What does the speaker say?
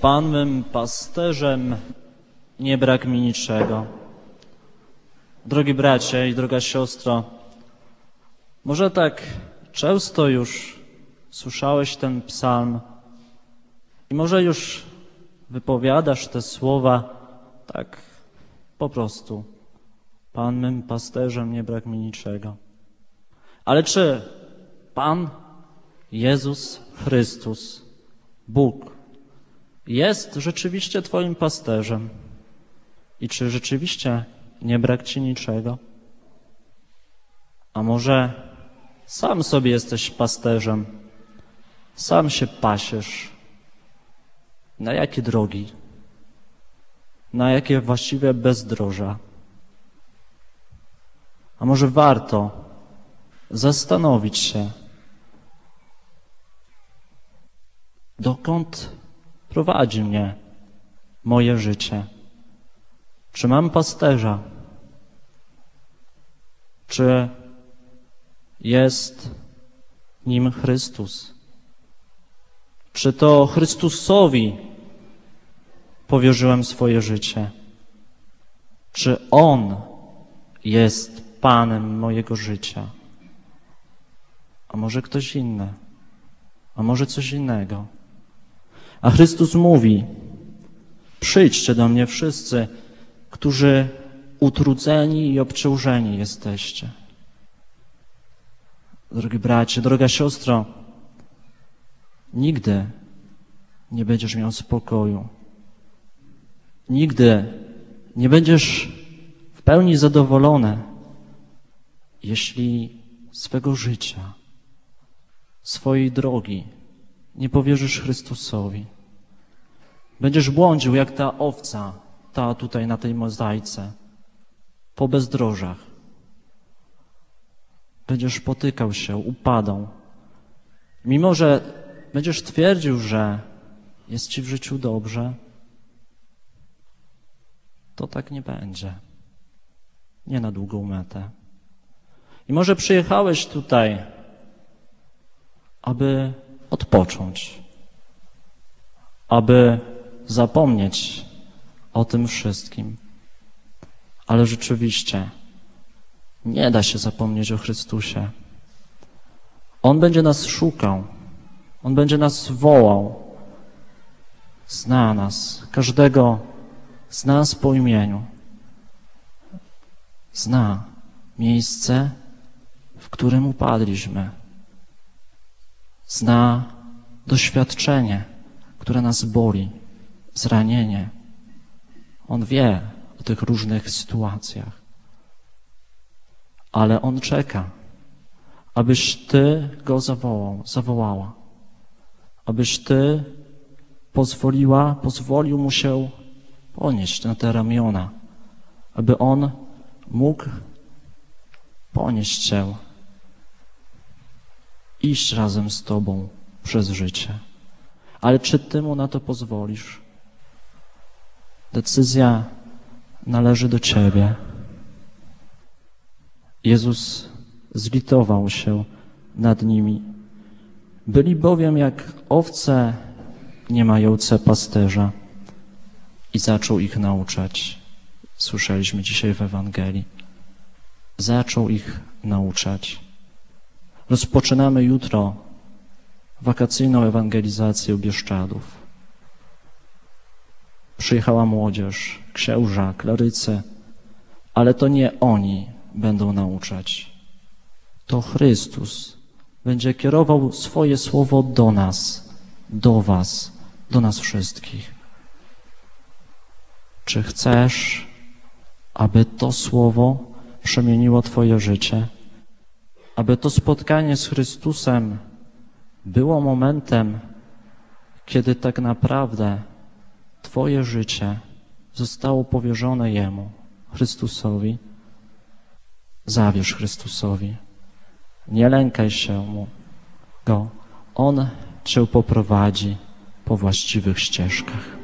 Pan mym pasterzem, nie brak mi niczego. Drogi bracie i droga siostro, może tak często już słyszałeś ten psalm i może już wypowiadasz te słowa tak po prostu. Pan mym pasterzem, nie brak mi niczego. Ale czy Pan Jezus Chrystus, Bóg, jest rzeczywiście Twoim pasterzem? I czy rzeczywiście nie brak Ci niczego? A może sam sobie jesteś pasterzem, sam się pasiesz? Na jakie drogi? Na jakie właściwie bezdroża? A może warto zastanowić się, dokąd prowadzi mnie moje życie? Czy mam pasterza? Czy jest nim Chrystus? Czy to Chrystusowi powierzyłem swoje życie? Czy On jest Panem mojego życia? A może ktoś inny? A może coś innego? A Chrystus mówi: Przyjdźcie do mnie wszyscy, którzy utrudzeni i obciążeni jesteście. Drogi bracie, droga siostro, nigdy nie będziesz miał spokoju. Nigdy nie będziesz w pełni zadowolony, jeśli swego życia, swojej drogi nie powierzysz Chrystusowi. Będziesz błądził jak ta owca, ta tutaj na tej mozaice, po bezdrożach. Będziesz potykał się, upadą. Mimo, że będziesz twierdził, że jest ci w życiu dobrze, to tak nie będzie. Nie na długą metę. I może przyjechałeś tutaj, aby odpocząć, aby zapomnieć o tym wszystkim. Ale rzeczywiście nie da się zapomnieć o Chrystusie. On będzie nas szukał, On będzie nas wołał, zna nas, każdego z nas po imieniu. Zna miejsce, w którym upadliśmy. Zna doświadczenie, które nas boli, zranienie. On wie o tych różnych sytuacjach. Ale On czeka, abyś Ty Go zawołał, zawołała. Abyś Ty pozwoliła, pozwolił Mu się ponieść na te ramiona, aby On mógł ponieść Cię, iść razem z Tobą przez życie. Ale czy Ty Mu na to pozwolisz? Decyzja należy do Ciebie. Jezus zlitował się nad nimi. Byli bowiem jak owce nie mające pasterza i zaczął ich nauczać. Słyszeliśmy dzisiaj w Ewangelii. Zaczął ich nauczać. Rozpoczynamy jutro wakacyjną ewangelizację Bieszczadów. Przyjechała młodzież, księża, klerycy, ale to nie oni będą nauczać. To Chrystus będzie kierował swoje słowo do nas, do Was, do nas wszystkich. Czy chcesz, aby to słowo przemieniło Twoje życie? Aby to spotkanie z Chrystusem było momentem, kiedy tak naprawdę Twoje życie zostało powierzone Jemu, Chrystusowi? Zawierz Chrystusowi. Nie lękaj się Mu Go. On Cię poprowadzi po właściwych ścieżkach.